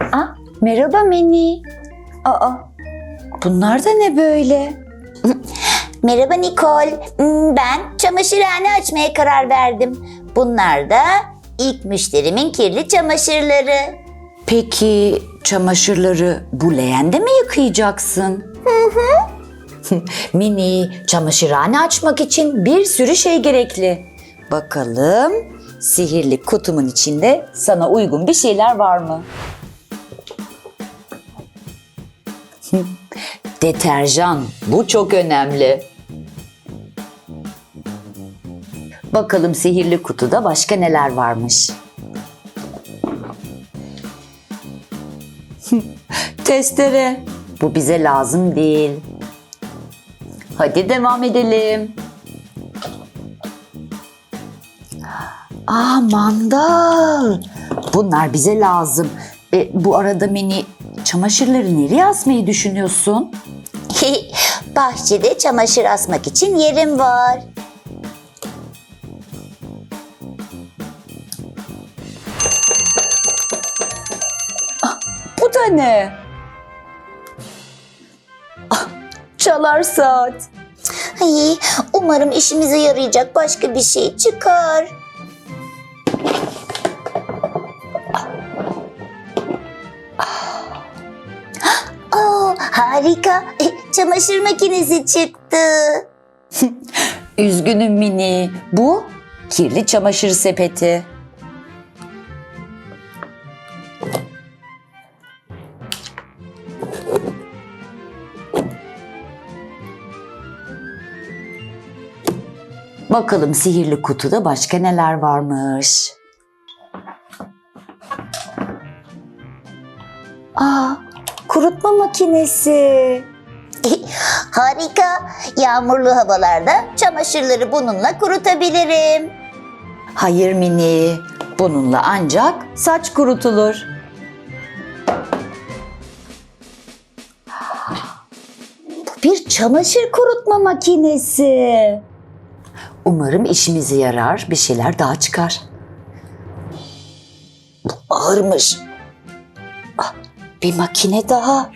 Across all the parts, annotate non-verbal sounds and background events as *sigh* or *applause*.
Aa, merhaba Mini. Aa, bunlar da ne böyle? *laughs* Merhaba Nicole. Hmm, Ben çamaşırhane açmaya karar verdim. Bunlar da ilk müşterimin kirli çamaşırları. Peki çamaşırları bu leğende mi yıkayacaksın? Hı hı. *laughs* Mini, çamaşırhane açmak için bir sürü şey gerekli. Bakalım sihirli kutumun içinde sana uygun bir şeyler var mı? Deterjan, bu çok önemli. Bakalım sihirli kutuda başka neler varmış. *laughs* Testere. Bu bize lazım değil. Hadi devam edelim. Aa mandal. Bunlar bize lazım. E, bu arada Mini çamaşırları nereye asmayı düşünüyorsun? *laughs* Bahçede çamaşır asmak için yerim var. Bu da ne? Ah, Çalar saat. Ay, umarım işimize yarayacak başka bir şey çıkar. Harika. Çamaşır makinesi çıktı. *laughs* Üzgünüm Mini. Bu kirli çamaşır sepeti. Bakalım sihirli kutuda başka neler varmış. Aa, kurutma makinesi. *laughs* Harika. Yağmurlu havalarda çamaşırları bununla kurutabilirim. Hayır Mini, bununla ancak saç kurutulur. Bu bir çamaşır kurutma makinesi. Umarım işimize yarar, bir şeyler daha çıkar. Bu ağırmış. Bir makine daha.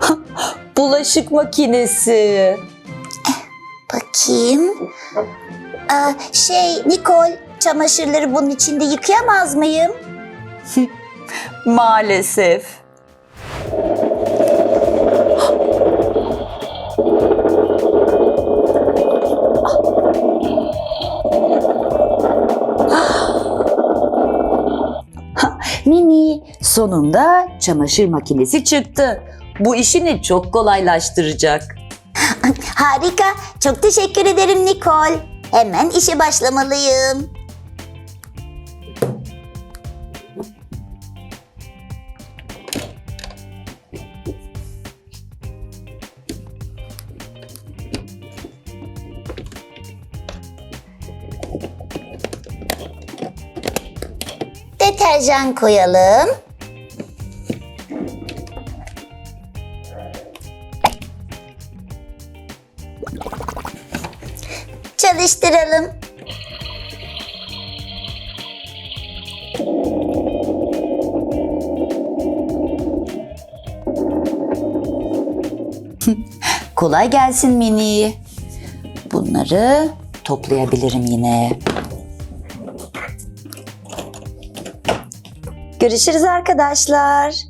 *laughs* Bulaşık makinesi. Bakayım. Aa, şey Nicole, çamaşırları bunun içinde yıkayamaz mıyım? *laughs* Maalesef. Sonunda çamaşır makinesi çıktı. Bu işini çok kolaylaştıracak. *laughs* Harika. Çok teşekkür ederim Nicole. Hemen işe başlamalıyım. Deterjan koyalım. Çalıştıralım. *laughs* Kolay gelsin Mini. Bunları toplayabilirim yine. Görüşürüz arkadaşlar.